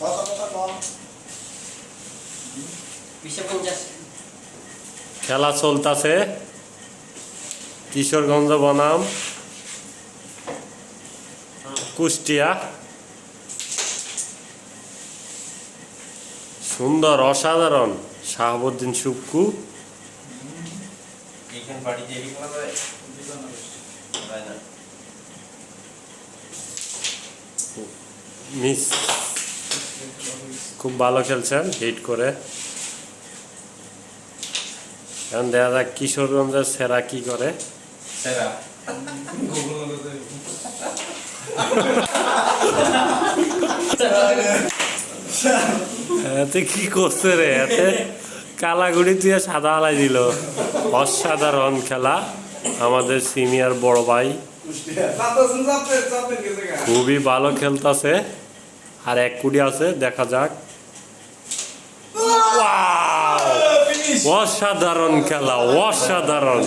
কত কত কম খেলা চলতেছে। কিশোরগঞ্জ বনাম। কুষ্টিয়া। সুন্দর অসাধারণ শাহাবুদ্দিন সুক্কু। মিস খুব ভালো খেলছেন হিট করে। এখন দেখা যাক কিশোরগঞ্জের সেরা কি করে। সেরা। এতে কি করছে রে? এতে কালাগুড়ি দিয়ে সাদা আলাই দিল। অসাধারণ খেলা। আমাদের সিনিয়র বড় ভাই। খুবই ভালো খেলতেছে। আর এক কুড়ি আছে দেখা যাক। অসাধারণ খেলা অসাধারণ।